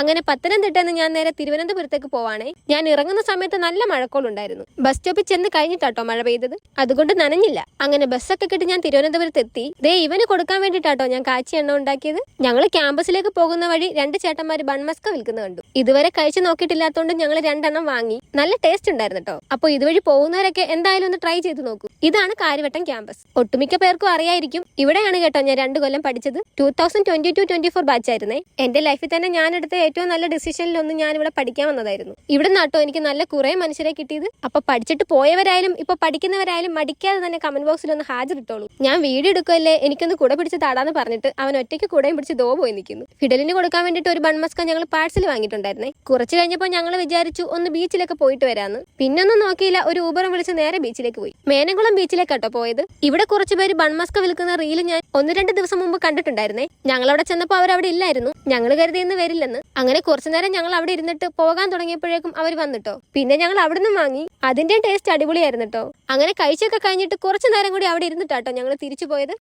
അങ്ങനെ പത്തനംതിട്ട നിന്ന് ഞാൻ നേരെ തിരുവനന്തപുരത്തേക്ക് പോവാണേ. ഞാൻ ഇറങ്ങുന്ന സമയത്ത് നല്ല മഴക്കോളുണ്ടായിരുന്നു. ബസ് സ്റ്റോപ്പിൽ ചെന്ന് കഴിഞ്ഞിട്ടാട്ടോ മഴ പെയ്തത്. അതുകൊണ്ട് നനഞ്ഞില്ല. അങ്ങനെ ബസ്സൊക്കെ കിട്ടി ഞാൻ തിരുവനന്തപുരത്ത് എത്തി ദേ ഇവന് കൊടുക്കാൻ വേണ്ടിട്ടാട്ടോ ഞാൻ കാച്ചി എണ്ണ ഉണ്ടാക്കിയത്. ഞങ്ങൾ ക്യാമ്പസിലേക്ക് പോകുന്ന വഴി രണ്ട് ചേട്ടന്മാര് ബൺമസ്ക വിൽക്കുന്ന കണ്ടു. ഇതുവരെ കഴിച്ചു നോക്കിയിട്ടില്ലാത്തതുകൊണ്ട് ഞങ്ങൾ രണ്ടെണ്ണം വാങ്ങി. നല്ല ടേസ്റ്റ് ഉണ്ടായിരുന്നു കേട്ടോ അപ്പോൾ ഇതുവഴി പോകുന്നവരൊക്കെ എന്തായാലും ഒന്ന് ട്രൈ ചെയ്ത് നോക്കൂ. ഇതാണ് കാര്യവട്ടം ക്യാമ്പസ് ഒട്ടുമിക്ക പേർക്കും അറിയായിരിക്കും. ഇവിടെയാണ് കേട്ടോ ഞാൻ രണ്ട് കൊല്ലം പഠിച്ചത്. Two thousand twenty two twenty four batch ആയിരുന്നേ. എന്റെ ലൈഫിൽ തന്നെ ഞാൻ എടുത്ത ഏറ്റവും നല്ല ഡിസിഷനിലൊന്ന് ഞാൻ ഇവിടെ പഠിക്കാൻ വന്നതായിരുന്നു. ഇവിടെ നാട്ടോ എനിക്ക് നല്ല കുറെ മനുഷ്യരെ കിട്ടിയത്. അപ്പൊ പഠിച്ചിട്ട് പോയവരായാലും ഇപ്പൊ പഠിക്കുന്നവരായാലും മടിക്കാതെ തന്നെ കമന്റ് ബോക്സിൽ ഒന്ന് ഹാജർ ഇട്ടോളൂ ഞാൻ വീഡിയോ എടുക്കുമല്ലേ എനിക്കൊന്ന് കൂടെ പിടിച്ച് താടാന്ന് പറഞ്ഞിട്ട് അവൻ ഒറ്റയ്ക്ക് കൂടെയും പിടിച്ച് ദോ പോയി നിൽക്കുന്നു ഫിഡലിന് കൊടുക്കാൻ വേണ്ടിയിട്ട് ഒരു ബൺമസ്ക ഞങ്ങൾ പാഴ്സൽ വാങ്ങിയിട്ടുണ്ടായിരുന്നേ കുറച്ച് കഴിഞ്ഞപ്പോൾ ഞങ്ങൾ വിചാരിച്ചു ഒന്ന് ബീച്ചിലൊക്കെ പോയിട്ട് വരാന്ന്. പിന്നൊന്നും നോക്കിയില്ല ഒരു ഊബറും വിളിച്ച് നേരെ ബീച്ചിലേക്ക് പോയി. മേനകുളം ബീച്ചിലേക്കാട്ടോ പോയത്. ഇവിടെ കുറച്ച് പേര് ബൺമസ്ക വിൽക്കുന്ന റീൽ ഞാൻ ഒന്ന് രണ്ട് ദിവസം മുമ്പ് കണ്ടിട്ടുണ്ടായിരുന്നേ. ഞങ്ങൾ അവിടെ ചെന്നപ്പോൾ അവർ അവിടെ ഇല്ലായിരുന്നു. ഞങ്ങൾ കരുതി ഇന്ന് വരില്ലെന്ന്. അങ്ങനെ കുറച്ചു നേരം ഞങ്ങൾ അവിടെ ഇരുന്നിട്ട് പോകാൻ തുടങ്ങിയപ്പോഴേക്കും അവർ വന്നിട്ടോ. പിന്നെ ഞങ്ങൾ അവിടെ നിന്ന് വാങ്ങി. അതിന്റെ ടേസ്റ്റ് അടിപൊളിയായിരുന്നു കേട്ടോ അങ്ങനെ കഴിച്ചൊക്കെ കഴിഞ്ഞിട്ട് കുറച്ചു നേരം കൂടി അവിടെ ഇരുന്നിട്ടാട്ടോ ഞങ്ങൾ തിരിച്ചു പോയത്.